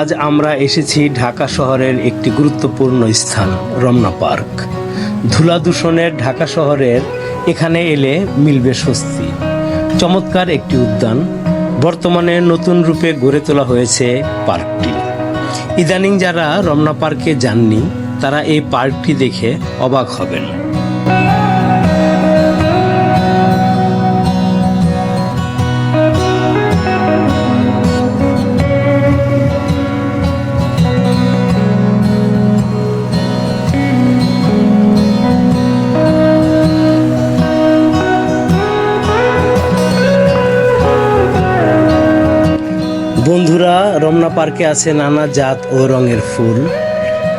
আজ আমরা এসেছি ঢাকা শহরের একটি গুরুত্বপূর্ণ স্থান, রমনা পার্ক। ধুলা দূষণের ঢাকা শহরের এখানে এলে মিলবে স্বস্তি। চমৎকার একটি উদ্যান, বর্তমানে নতুন রূপে গড়ে তোলা হয়েছে পার্কটি। ইদানিং যারা রমনা পার্কে যাননি, তারা এই পার্কটি দেখে অবাক হবেন। বন্ধুরা, রমনা পার্কে আছে নানা জাত ও রঙের ফুল।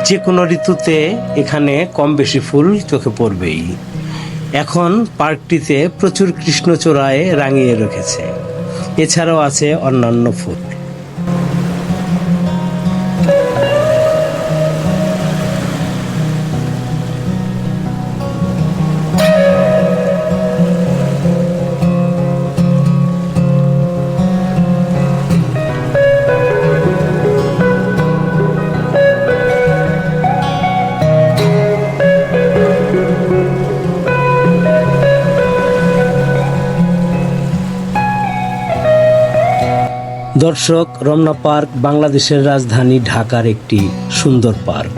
যে কোনো ঋতুতে এখানে কম বেশি ফুল চোখে পড়বেই। এখন পার্কটিতে প্রচুর কৃষ্ণচূড়ায় রাঙিয়ে রেখেছে। এছাড়াও আছে অন্যান্য ফুল। দর্শক, রমনা পার্ক বাংলাদেশের রাজধানী ঢাকার একটি সুন্দর পার্ক।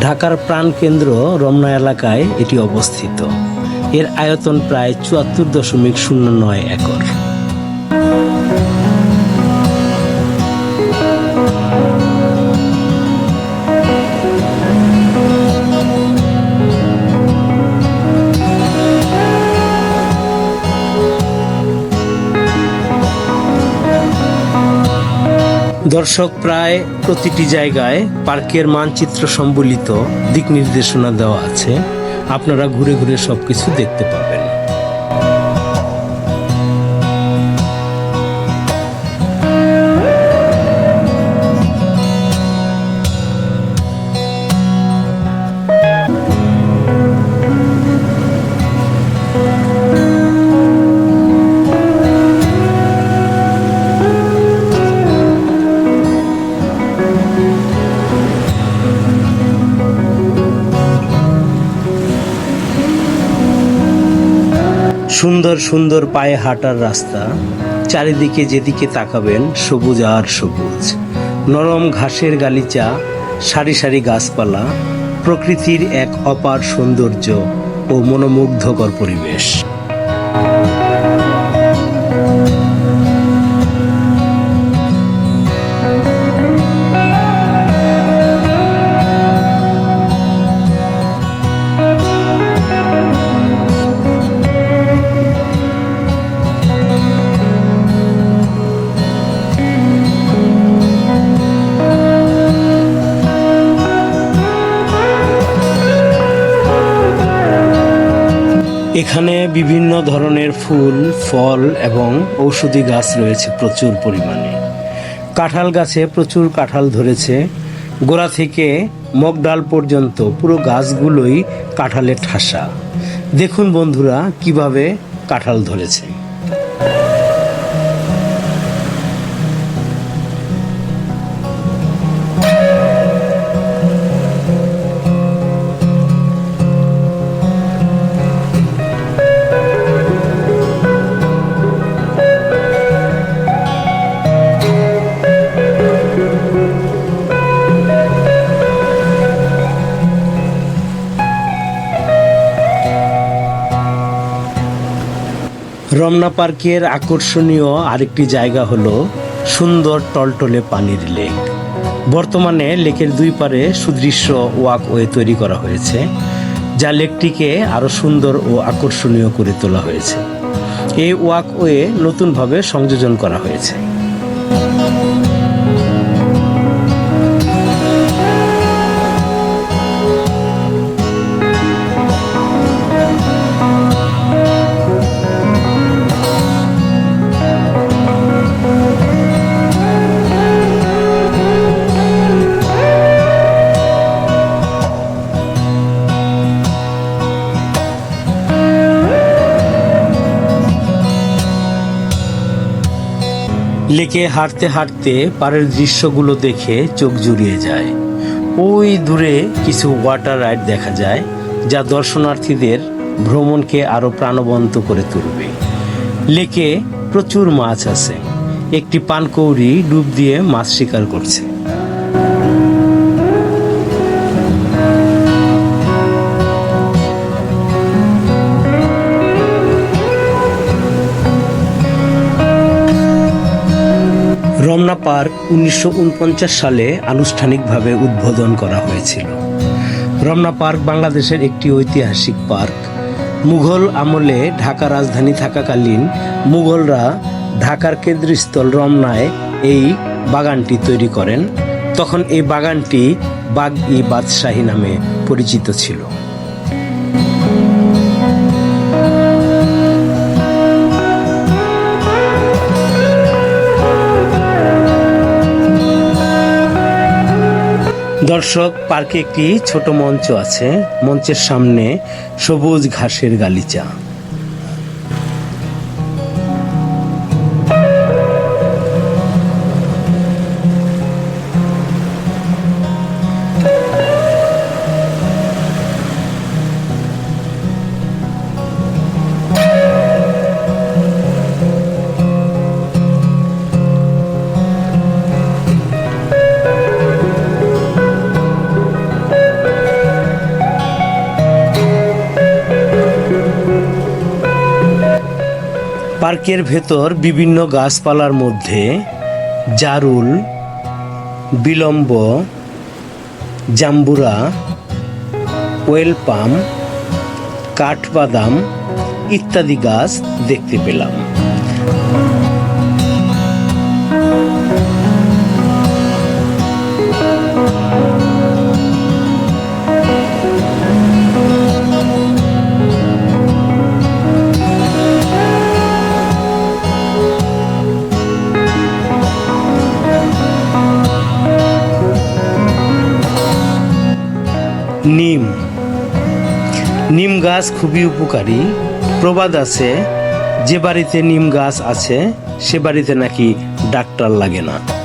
ঢাকার প্রাণকেন্দ্র রমনা এলাকায় এটি অবস্থিত। এর আয়তন প্রায় চুয়াত্তর দশমিক শূন্য নয় একর। দর্শক প্রায় প্রতিটি জায়গায় পার্কের মানচিত্র সম্বলিত দিক নির্দেশনা দেওয়া আছে। আপনারা ঘুরে ঘুরে সবকিছু দেখতে পাবেন। সুন্দর সুন্দর পায়ে হাঁটার রাস্তা। চারিদিকে যেদিকে তাকাবেন, সবুজ আর সবুজ। নরম ঘাসের গালিচা, সারি সারি গাছপালা, প্রকৃতির এক অপার সৌন্দর্য ও মনোমুগ্ধকর পরিবেশ। এখানে বিভিন্ন ধরনের ফুল, ফল এবং ঔষধি গাছ রয়েছে প্রচুর পরিমাণে। কাঁঠাল গাছে প্রচুর কাঁঠাল ধরেছে। গোড়া থেকে মগডাল পর্যন্ত পুরো গাছগুলোই কাঁঠালের ঠাসা। দেখুন বন্ধুরা, কীভাবে কাঁঠাল ধরেছে। রমনা পার্কের আকর্ষণীয় আরেকটি জায়গা হল সুন্দর টলটলে পানির লেক। বর্তমানে লেকের দুই পারে সুদৃশ্য ওয়াকওয়ে তৈরি করা হয়েছে, যা লেকটিকে আরও সুন্দর ও আকর্ষণীয় করে তোলা হয়েছে। এই ওয়াকওয়ে নতুনভাবে সংযোজন করা হয়েছে। লেকে হাঁটতে হাঁটতে পারের দৃশ্যগুলো দেখে চোখ জুড়িয়ে যায়। ওই দূরে কিছু ওয়াটার রাইড দেখা যায়, যা দর্শনার্থীদের ভ্রমণকে আরও প্রাণবন্ত করে তুলবে। লেকে প্রচুর মাছ আছে। একটি পানকৌড়ি ডুব দিয়ে মাছ শিকার করছে। পার্ক উনিশশো উনপঞ্চাশ সালে আনুষ্ঠানিকভাবে উদ্বোধন করা হয়েছিল। রমনা পার্ক বাংলাদেশের একটি ঐতিহাসিক পার্ক। মুঘল আমলে ঢাকা রাজধানী থাকাকালীন মুঘলরা ঢাকার কেন্দ্রস্থল রমনায় এই বাগানটি তৈরি করেন। তখন এই বাগানটি বাগ ই বাদশাহী নামে পরিচিত ছিল। দর্শক পার্কে একটি ছোট মঞ্চ আছে। মঞ্চের সামনে সবুজ ঘাসের গালিচা। পার্কের ভেতর বিভিন্ন গাছপালার মধ্যে জারুল, বিলম্ব, জাম্বুরা ওয়েল পাম কাঠবাদাম ইত্যাদি গাছ দেখতে পেলাম। নিম। নিম গাছ খুবই উপকারী। প্রবাদ আছে, যে বাড়িতে নিম গাছ আছে, সে বাড়িতে নাকি ডাক্তার লাগে না।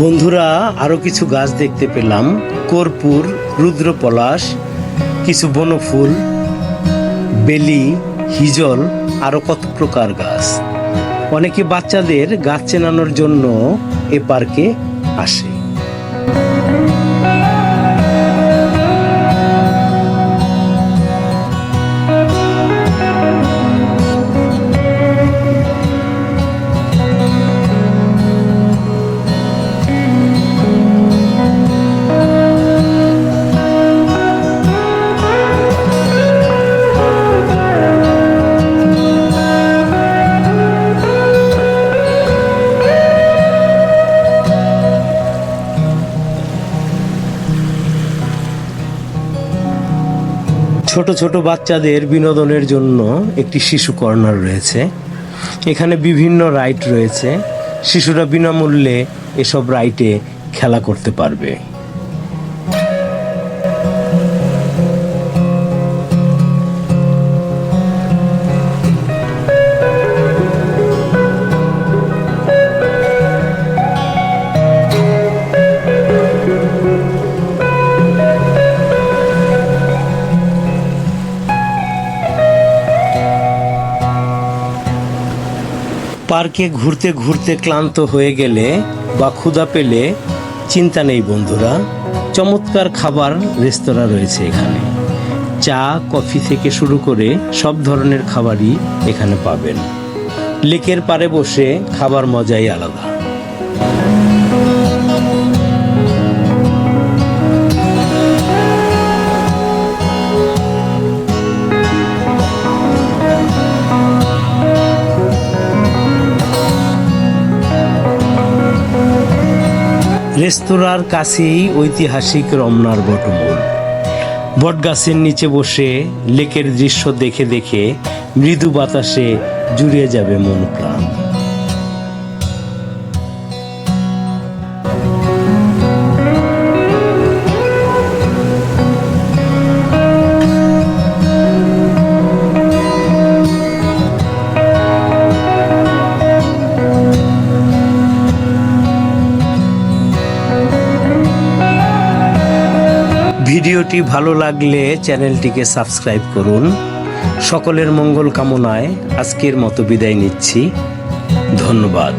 বন্ধুরা, আরও কিছু গাছ দেখতে পেলাম। কর্পূর, রুদ্রপলাশ, কিছু বনফুল, বেলি, হিজল, আরও কত প্রকার গাছ। অনেকে বাচ্চাদের গাছ চেনানোর জন্য এ পার্কে আসে। ছোট ছোট বাচ্চাদের বিনোদনের জন্য একটি শিশু কর্নার রয়েছে। এখানে বিভিন্ন রাইড রয়েছে। শিশুরা বিনামূল্যে এসব রাইটে খেলা করতে পারবে। পার্কে ঘুরতে ঘুরতে ক্লান্ত হয়ে গেলে বা ক্ষুধা পেলে চিন্তা নেই বন্ধুরা। চমৎকার খাবার রেস্তোরাঁ রয়েছে এখানে। চা, কফি থেকে শুরু করে সব ধরনের খাবারই এখানে পাবেন। লেকের পারে বসে খাবার মজাই আলাদা। রেস্তোরাঁর কাছেই ঐতিহাসিক রমনার বটমূল। বটগাছের নিচে বসে লেকের দৃশ্য দেখে দেখে মৃদু বাতাসে জুড়িয়ে যাবে মন প্রাণ। ভিডিওটি ভালো লাগলে চ্যানেলটিকে সাবস্ক্রাইব করুন। সকলের মঙ্গল কামনায় আজকের মতো বিদায় নিচ্ছি। ধন্যবাদ।